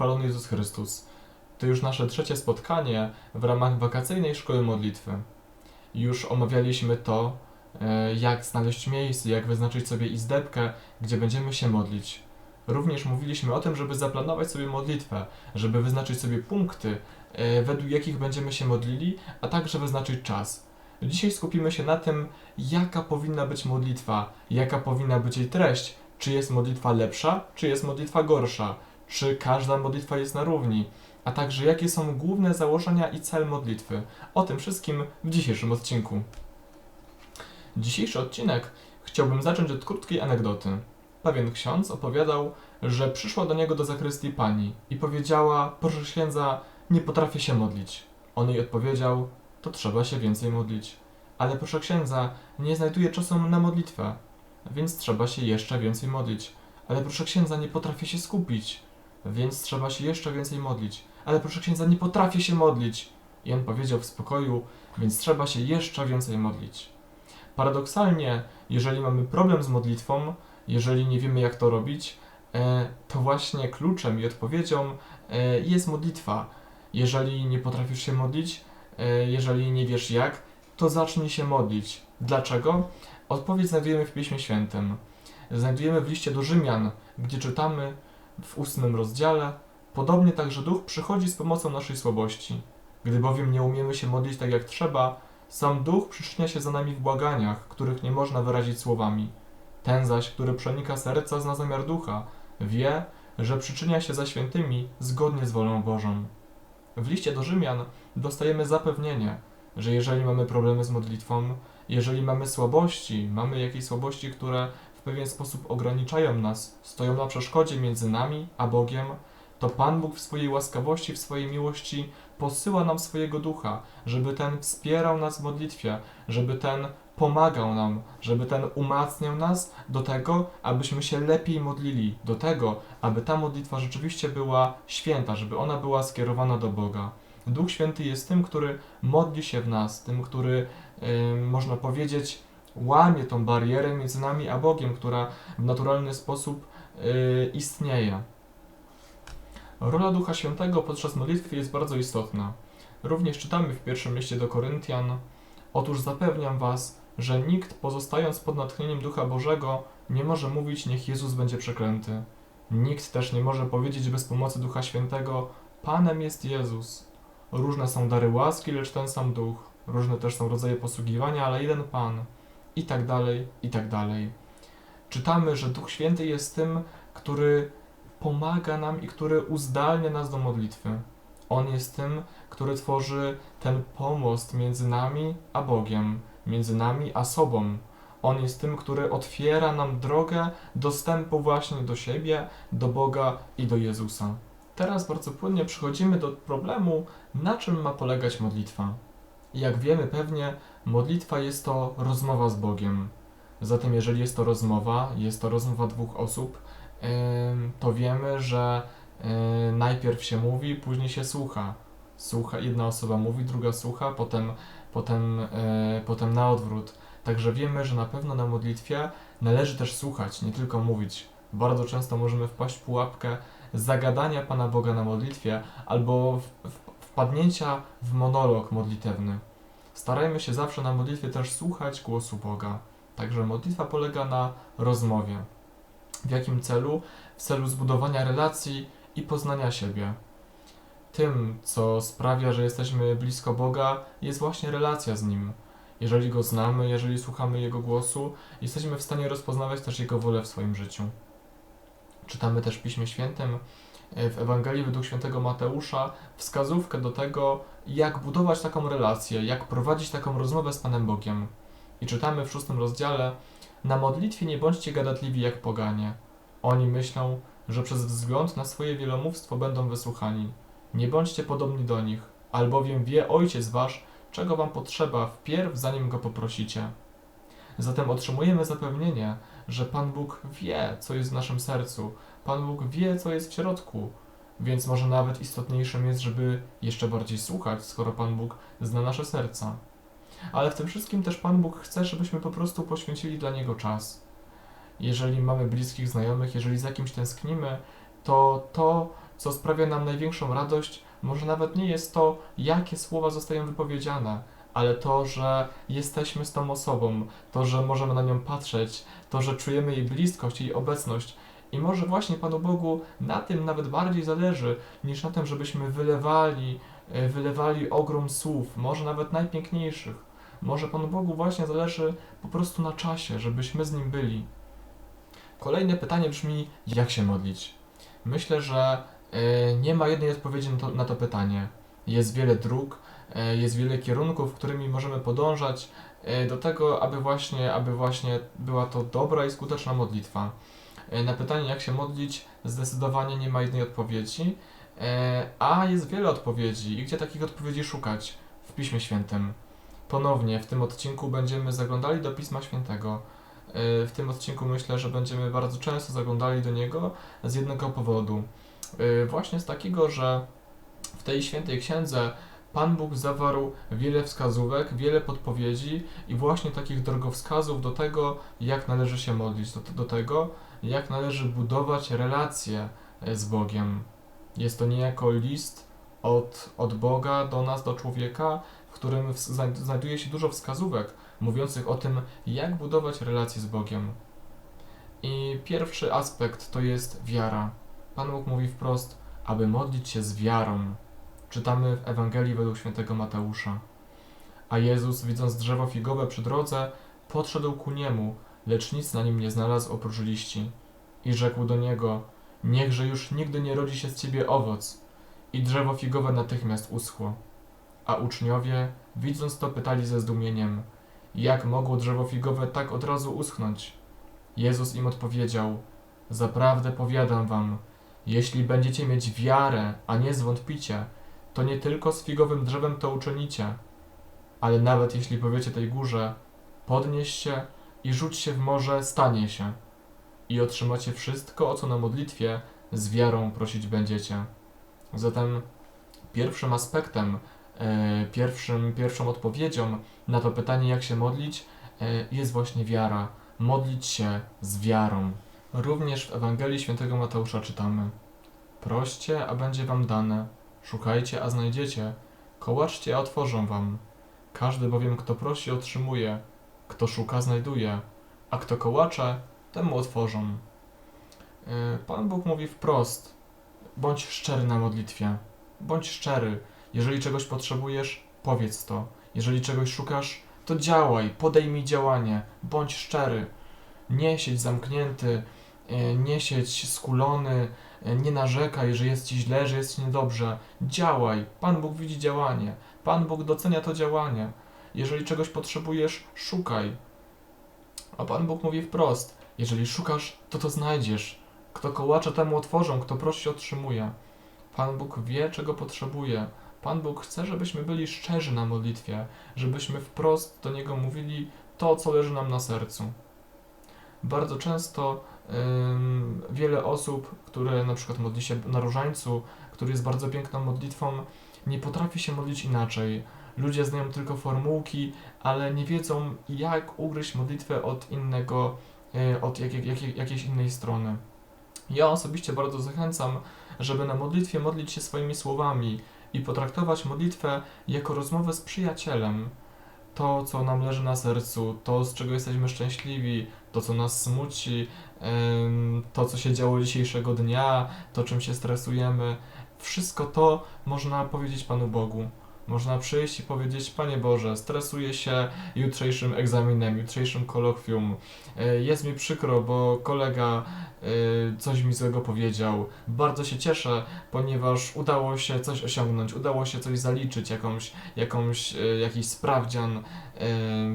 Pochwalony Jezus Chrystus. To już nasze trzecie spotkanie w ramach wakacyjnej szkoły modlitwy. Już omawialiśmy to, e, jak znaleźć miejsce, jak wyznaczyć sobie izdebkę, gdzie będziemy się modlić. Również mówiliśmy o tym, żeby zaplanować sobie modlitwę, żeby wyznaczyć sobie punkty, e, według jakich będziemy się modlili, a także wyznaczyć czas. Dzisiaj skupimy się na tym, jaka powinna być modlitwa, jaka powinna być jej treść, czy jest modlitwa lepsza, czy jest modlitwa gorsza, czy każda modlitwa jest na równi, a także jakie są główne założenia i cel modlitwy. O tym wszystkim w dzisiejszym odcinku. Dzisiejszy odcinek chciałbym zacząć od krótkiej anegdoty. Pewien ksiądz opowiadał, że przyszła do niego do zakrystii pani i powiedziała: Proszę księdza, nie potrafię się modlić. On jej odpowiedział: To trzeba się więcej modlić. Ale proszę księdza, nie znajduję czasu na modlitwę, więc trzeba się jeszcze więcej modlić. Ale proszę księdza, nie potrafię się skupić, więc trzeba się jeszcze więcej modlić. Ale proszę księdza, nie potrafię się modlić. I on powiedział w spokoju, więc trzeba się jeszcze więcej modlić. Paradoksalnie, jeżeli mamy problem z modlitwą, jeżeli nie wiemy jak to robić, e, to właśnie kluczem i odpowiedzią e, jest modlitwa. Jeżeli nie potrafisz się modlić, e, jeżeli nie wiesz jak, to zacznij się modlić. Dlaczego? Odpowiedź znajdujemy w Piśmie Świętym. Znajdujemy w liście do Rzymian, gdzie czytamy w ósmym rozdziale: Podobnie także Duch przychodzi z pomocą naszej słabości. Gdy bowiem nie umiemy się modlić tak jak trzeba, sam Duch przyczynia się za nami w błaganiach, których nie można wyrazić słowami. Ten zaś, który przenika serca, zna zamiar Ducha, wie, że przyczynia się za świętymi zgodnie z wolą Bożą. W liście do Rzymian dostajemy zapewnienie, że jeżeli mamy problemy z modlitwą, jeżeli mamy słabości, mamy jakieś słabości, które w pewien sposób ograniczają nas, stoją na przeszkodzie między nami a Bogiem, to Pan Bóg w swojej łaskawości, w swojej miłości posyła nam swojego ducha, żeby ten wspierał nas w modlitwie, żeby ten pomagał nam, żeby ten umacniał nas do tego, abyśmy się lepiej modlili, do tego, aby ta modlitwa rzeczywiście była święta, żeby ona była skierowana do Boga. Duch Święty jest tym, który modli się w nas, tym, który, yy, można powiedzieć, łamie tą barierę między nami a Bogiem, która w naturalny sposób yy, istnieje. Rola Ducha Świętego podczas modlitwy jest bardzo istotna. Również czytamy w pierwszym liście do Koryntian: Otóż zapewniam Was, że nikt pozostając pod natchnieniem Ducha Bożego nie może mówić, niech Jezus będzie przeklęty. Nikt też nie może powiedzieć bez pomocy Ducha Świętego: Panem jest Jezus. Różne są dary łaski, lecz ten sam Duch. Różne też są rodzaje posługiwania, ale jeden Pan. I tak dalej, i tak dalej. Czytamy, że Duch Święty jest tym, który pomaga nam i który uzdalnia nas do modlitwy. On jest tym, który tworzy ten pomost między nami a Bogiem, między nami a sobą. On jest tym, który otwiera nam drogę dostępu właśnie do siebie, do Boga i do Jezusa. Teraz bardzo płynnie przechodzimy do problemu, na czym ma polegać modlitwa. Jak wiemy pewnie, modlitwa jest to rozmowa z Bogiem. Zatem, jeżeli jest to rozmowa, jest to rozmowa dwóch osób, to wiemy, że najpierw się mówi, później się słucha. Słucha, jedna osoba mówi, druga słucha, potem, potem, yy, potem na odwrót. Także wiemy, że na pewno na modlitwie należy też słuchać, nie tylko mówić. Bardzo często możemy wpaść w pułapkę zagadania Pana Boga na modlitwie albo w, w, wpadnięcia w monolog modlitewny. Starajmy się zawsze na modlitwie też słuchać głosu Boga. Także modlitwa polega na rozmowie. W jakim celu? W celu zbudowania relacji i poznania siebie. Tym, co sprawia, że jesteśmy blisko Boga, jest właśnie relacja z Nim. Jeżeli Go znamy, jeżeli słuchamy Jego głosu, jesteśmy w stanie rozpoznawać też Jego wolę w swoim życiu. Czytamy też w Piśmie Świętym, w Ewangelii według świętego Mateusza, wskazówkę do tego, jak budować taką relację, jak prowadzić taką rozmowę z Panem Bogiem. I czytamy w szóstym rozdziale: Na modlitwie nie bądźcie gadatliwi jak poganie. Oni myślą, że przez wzgląd na swoje wielomówstwo będą wysłuchani. Nie bądźcie podobni do nich, albowiem wie Ojciec Wasz, czego Wam potrzeba wpierw, zanim Go poprosicie. Zatem otrzymujemy zapewnienie, że Pan Bóg wie, co jest w naszym sercu, Pan Bóg wie, co jest w środku, więc może nawet istotniejszym jest, żeby jeszcze bardziej słuchać, skoro Pan Bóg zna nasze serca. Ale w tym wszystkim też Pan Bóg chce, żebyśmy po prostu poświęcili dla Niego czas. Jeżeli mamy bliskich znajomych, jeżeli za kimś tęsknimy, to to, co sprawia nam największą radość, może nawet nie jest to, jakie słowa zostają wypowiedziane, ale to, że jesteśmy z tą osobą, to, że możemy na nią patrzeć, to, że czujemy jej bliskość, jej obecność. I może właśnie Panu Bogu na tym nawet bardziej zależy, niż na tym, żebyśmy wylewali, e, wylewali ogrom słów, może nawet najpiękniejszych. Może Panu Bogu właśnie zależy po prostu na czasie, żebyśmy z Nim byli. Kolejne pytanie brzmi, jak się modlić? Myślę, że e, nie ma jednej odpowiedzi na to, na to pytanie. Jest wiele dróg, jest wiele kierunków, którymi możemy podążać e, do tego, aby właśnie, aby właśnie była to dobra i skuteczna modlitwa. E, Na pytanie, jak się modlić, zdecydowanie nie ma jednej odpowiedzi, e, a jest wiele odpowiedzi. I gdzie takich odpowiedzi szukać? W Piśmie Świętym. Ponownie w tym odcinku będziemy zaglądali do Pisma Świętego. E, W tym odcinku myślę, że będziemy bardzo często zaglądali do niego z jednego powodu. E, Właśnie z takiego, że w tej świętej księdze Pan Bóg zawarł wiele wskazówek, wiele podpowiedzi i właśnie takich drogowskazów do tego, jak należy się modlić, do, do tego, jak należy budować relacje e, z Bogiem. Jest to niejako list od, od Boga do nas, do człowieka, w którym znajduje się dużo wskazówek mówiących o tym, jak budować relacje z Bogiem. I pierwszy aspekt to jest wiara. Pan Bóg mówi wprost, aby modlić się z wiarą. Czytamy w Ewangelii według świętego Mateusza. A Jezus, widząc drzewo figowe przy drodze, podszedł ku niemu, lecz nic na nim nie znalazł oprócz liści. I rzekł do niego, niechże już nigdy nie rodzi się z ciebie owoc. I drzewo figowe natychmiast uschło. A uczniowie, widząc to, pytali ze zdumieniem, jak mogło drzewo figowe tak od razu uschnąć? Jezus im odpowiedział, zaprawdę powiadam wam, jeśli będziecie mieć wiarę, a nie zwątpicie, to nie tylko z figowym drzewem to uczynicie, ale nawet jeśli powiecie tej górze, podnieś się i rzuć się w morze, stanie się. I otrzymacie wszystko, o co na modlitwie z wiarą prosić będziecie. Zatem pierwszym aspektem, e, pierwszym, pierwszą odpowiedzią na to pytanie, jak się modlić, e, jest właśnie wiara. Modlić się z wiarą. Również w Ewangelii Świętego Mateusza czytamy: Proście, a będzie wam dane, szukajcie, a znajdziecie, kołaczcie, a otworzą wam. Każdy bowiem, kto prosi, otrzymuje, kto szuka, znajduje, a kto kołacze, temu otworzą. Yy, Pan Bóg mówi wprost: bądź szczery na modlitwie. Bądź szczery. Jeżeli czegoś potrzebujesz, powiedz to. Jeżeli czegoś szukasz, to działaj, podejmij działanie, bądź szczery. Nie siedź zamknięty, yy, nie siedź skulony, nie narzekaj, że jest ci źle, że jest ci niedobrze. Działaj. Pan Bóg widzi działanie. Pan Bóg docenia to działanie. Jeżeli czegoś potrzebujesz, szukaj. A Pan Bóg mówi wprost: jeżeli szukasz, to to znajdziesz. Kto kołacze, temu otworzą, kto prosi, otrzymuje. Pan Bóg wie, czego potrzebuje. Pan Bóg chce, żebyśmy byli szczerzy na modlitwie, żebyśmy wprost do Niego mówili to, co leży nam na sercu. Bardzo często wiele osób, które na przykład modli się na różańcu, który jest bardzo piękną modlitwą, nie potrafi się modlić inaczej. Ludzie znają tylko formułki, ale nie wiedzą, jak ugryźć modlitwę od innego, y, od jakiej, jakiej, jakiejś innej strony. Ja osobiście bardzo zachęcam, żeby na modlitwie modlić się swoimi słowami i potraktować modlitwę jako rozmowę z przyjacielem. To, co nam leży na sercu, to, z czego jesteśmy szczęśliwi, to, co nas smuci, to, co się działo dzisiejszego dnia, to, czym się stresujemy, wszystko to można powiedzieć Panu Bogu. Można przyjść i powiedzieć, Panie Boże, stresuję się jutrzejszym egzaminem, jutrzejszym kolokwium. E, Jest mi przykro, bo kolega e, coś mi złego powiedział. Bardzo się cieszę, ponieważ udało się coś osiągnąć, udało się coś zaliczyć, jakąś, jakąś, e, jakiś sprawdzian,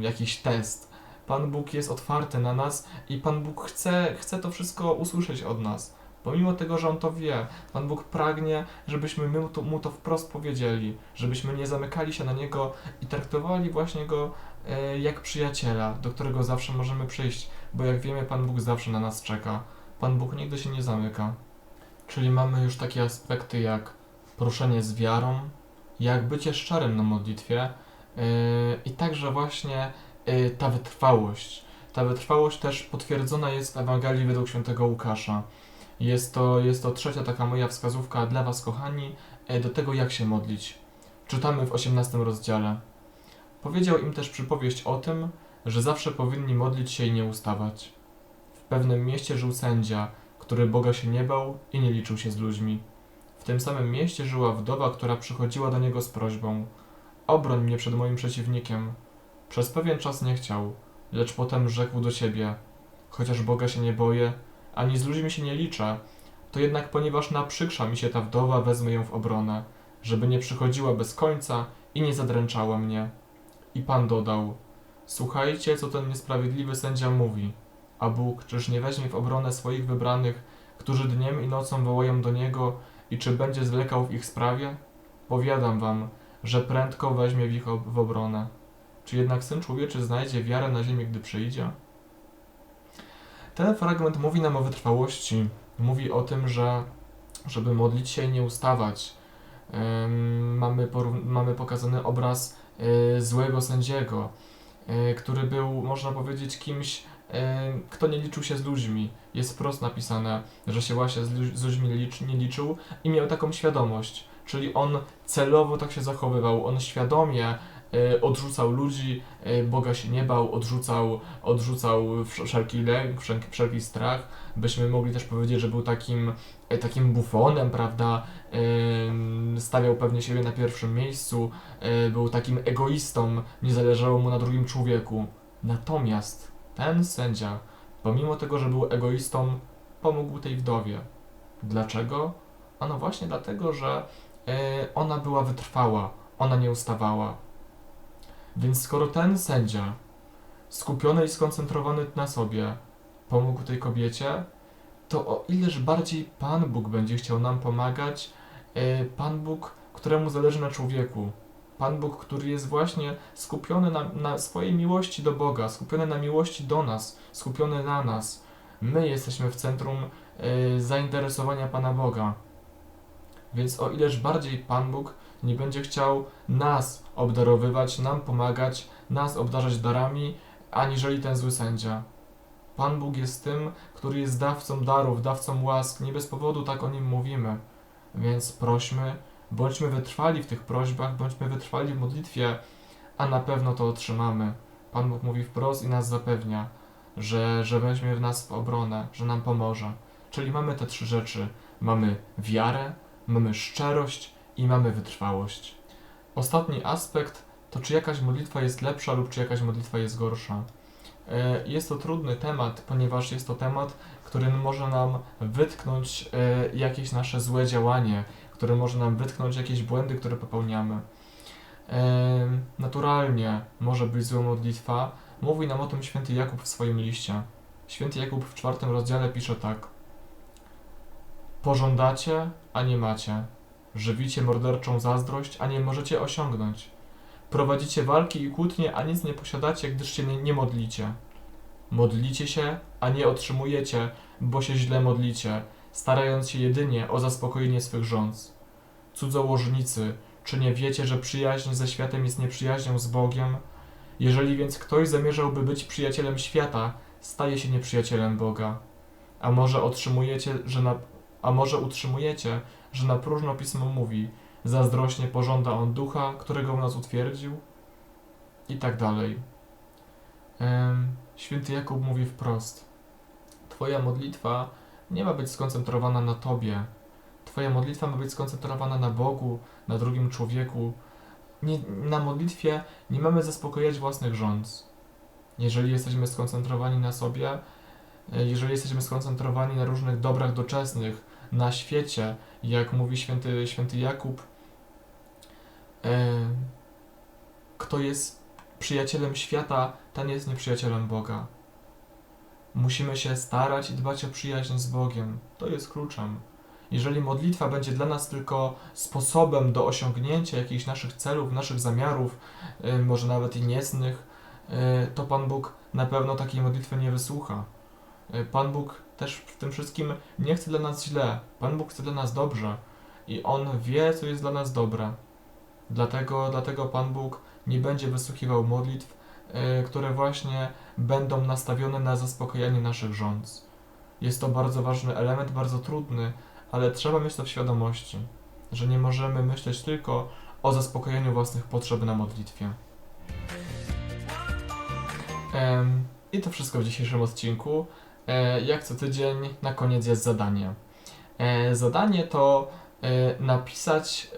jakiś test. Pan Bóg jest otwarty na nas i Pan Bóg chce, chce to wszystko usłyszeć od nas. Pomimo tego, że On to wie, Pan Bóg pragnie, żebyśmy my to, mu to wprost powiedzieli, żebyśmy nie zamykali się na Niego i traktowali właśnie Go e, jak przyjaciela, do którego zawsze możemy przyjść, bo jak wiemy, Pan Bóg zawsze na nas czeka. Pan Bóg nigdy się nie zamyka. Czyli mamy już takie aspekty jak proszenie z wiarą, jak bycie szczerym na modlitwie yy, i także właśnie ta wytrwałość. Ta wytrwałość też potwierdzona jest w Ewangelii według świętego Łukasza. Jest to, jest to trzecia taka moja wskazówka dla Was, kochani, e, do tego, jak się modlić. Czytamy w 18 rozdziale. Powiedział im też przypowieść o tym, że zawsze powinni modlić się i nie ustawać. W pewnym mieście żył sędzia, który Boga się nie bał i nie liczył się z ludźmi. W tym samym mieście żyła wdowa, która przychodziła do niego z prośbą: Obroń mnie przed moim przeciwnikiem. Przez pewien czas nie chciał, lecz potem rzekł do siebie: Chociaż Boga się nie boję, ani z ludźmi się nie liczę, to jednak ponieważ naprzykrza mi się ta wdowa, wezmę ją w obronę, żeby nie przychodziła bez końca i nie zadręczała mnie. I Pan dodał: Słuchajcie, co ten niesprawiedliwy sędzia mówi. A Bóg, czyż nie weźmie w obronę swoich wybranych, którzy dniem i nocą wołają do Niego, i czy będzie zwlekał w ich sprawie? Powiadam wam, że prędko weźmie w ich ob- w obronę. Czy jednak Syn Człowieczy znajdzie wiarę na ziemi, gdy przyjdzie? Ten fragment mówi nam o wytrwałości. Mówi o tym, że żeby modlić się i nie ustawać. Mamy, mamy pokazany obraz y, złego sędziego, y, który był, można powiedzieć, kimś, y, kto nie liczył się z ludźmi. Jest wprost napisane, że się właśnie z, z ludźmi licz, nie liczył i miał taką świadomość. Czyli on celowo tak się zachowywał, on świadomie odrzucał ludzi, y, Boga się nie bał, odrzucał, odrzucał wsz- wszelki lęk, wszelki, wszelki strach. Byśmy mogli też powiedzieć, że był takim, y, takim bufonem, prawda? Stawiał pewnie siebie na pierwszym miejscu, y, był takim egoistą, nie zależało mu na drugim człowieku. Natomiast ten sędzia, pomimo tego, że był egoistą, pomógł tej wdowie. Dlaczego? Ano właśnie dlatego, że y, ona była wytrwała, ona nie ustawała. Więc skoro ten sędzia, skupiony i skoncentrowany na sobie, pomógł tej kobiecie, to o ileż bardziej Pan Bóg będzie chciał nam pomagać, y, Pan Bóg, któremu zależy na człowieku. Pan Bóg, który jest właśnie skupiony na, na swojej miłości do Boga, skupiony na miłości do nas, skupiony na nas. My jesteśmy w centrum y, zainteresowania Pana Boga. Więc o ileż bardziej Pan Bóg nie będzie chciał nas obdarowywać, nam pomagać, nas obdarzać darami, aniżeli ten zły sędzia. Pan Bóg jest tym, który jest dawcą darów, dawcą łask. Nie bez powodu tak o nim mówimy. Więc prośmy, bądźmy wytrwali w tych prośbach, bądźmy wytrwali w modlitwie, a na pewno to otrzymamy. Pan Bóg mówi wprost i nas zapewnia, że, że weźmie w nas w obronę, że nam pomoże. Czyli mamy te trzy rzeczy. Mamy wiarę, mamy szczerość i mamy wytrwałość. Ostatni aspekt to, czy jakaś modlitwa jest lepsza lub czy jakaś modlitwa jest gorsza. E, Jest to trudny temat, ponieważ jest to temat, który może nam wytknąć e, jakieś nasze złe działanie, który może nam wytknąć jakieś błędy, które popełniamy. E, Naturalnie może być zła modlitwa. Mówi nam o tym święty Jakub w swoim liście. Święty Jakub w czwartym rozdziale pisze tak. Pożądacie, a nie macie. Żywicie morderczą zazdrość, a nie możecie osiągnąć. Prowadzicie walki i kłótnie, a nic nie posiadacie, gdyż się nie, nie modlicie. Modlicie się, a nie otrzymujecie, bo się źle modlicie, starając się jedynie o zaspokojenie swych żądz. Cudzołożnicy, czy nie wiecie, że przyjaźń ze światem jest nieprzyjaźnią z Bogiem? Jeżeli więc ktoś zamierzałby być przyjacielem świata, staje się nieprzyjacielem Boga. A może otrzymujecie, że na, a może utrzymujecie, że na próżno pismo mówi, zazdrośnie pożąda on ducha, którego w nas utwierdził? I tak dalej. Em, Święty Jakub mówi wprost: Twoja modlitwa nie ma być skoncentrowana na Tobie. Twoja modlitwa ma być skoncentrowana na Bogu, na drugim człowieku. Nie, na modlitwie nie mamy zaspokojać własnych żądz. Jeżeli jesteśmy skoncentrowani na sobie, e, jeżeli jesteśmy skoncentrowani na różnych dobrach doczesnych, na świecie, jak mówi święty, święty Jakub, e, kto jest przyjacielem świata, ten jest nieprzyjacielem Boga. Musimy się starać i dbać o przyjaźń z Bogiem. To jest kluczem. Jeżeli modlitwa będzie dla nas tylko sposobem do osiągnięcia jakichś naszych celów, naszych zamiarów, y, może nawet i niecnych, y, to Pan Bóg na pewno takiej modlitwy nie wysłucha. Pan Bóg też w tym wszystkim nie chce dla nas źle. Pan Bóg chce dla nas dobrze i On wie, co jest dla nas dobre. Dlatego, dlatego Pan Bóg nie będzie wysłuchiwał modlitw, y, które właśnie będą nastawione na zaspokojenie naszych żądz. Jest to bardzo ważny element, bardzo trudny, ale trzeba mieć to w świadomości, że nie możemy myśleć tylko o zaspokojeniu własnych potrzeb na modlitwie. I to wszystko w dzisiejszym odcinku. E, jak co tydzień, na koniec jest zadanie. E, zadanie to e, napisać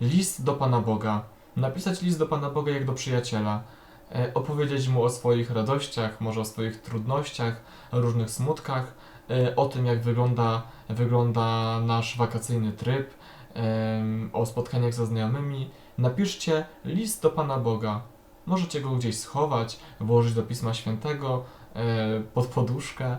list do Pana Boga. Napisać list do Pana Boga jak do przyjaciela. Opowiedzieć mu o swoich radościach, może o swoich trudnościach, różnych smutkach, o tym jak wygląda, wygląda nasz wakacyjny tryb, o spotkaniach ze znajomymi. Napiszcie list do Pana Boga. Możecie go gdzieś schować, włożyć do Pisma Świętego, pod poduszkę, e,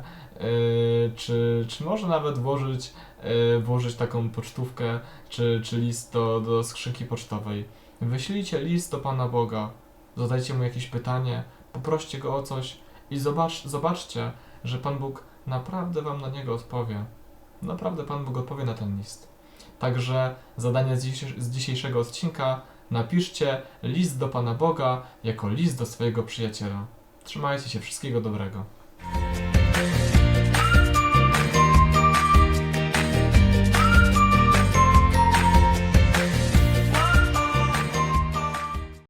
czy, czy może nawet włożyć, e, włożyć taką pocztówkę, czy, czy list do, do skrzynki pocztowej. Wyślijcie list do Pana Boga, zadajcie mu jakieś pytanie, poproście go o coś i zobacz, zobaczcie, że Pan Bóg naprawdę Wam na niego odpowie. Naprawdę Pan Bóg odpowie na ten list. Także zadanie z dzisiejszego odcinka napiszcie list do Pana Boga jako list do swojego przyjaciela. Trzymajcie się, wszystkiego dobrego.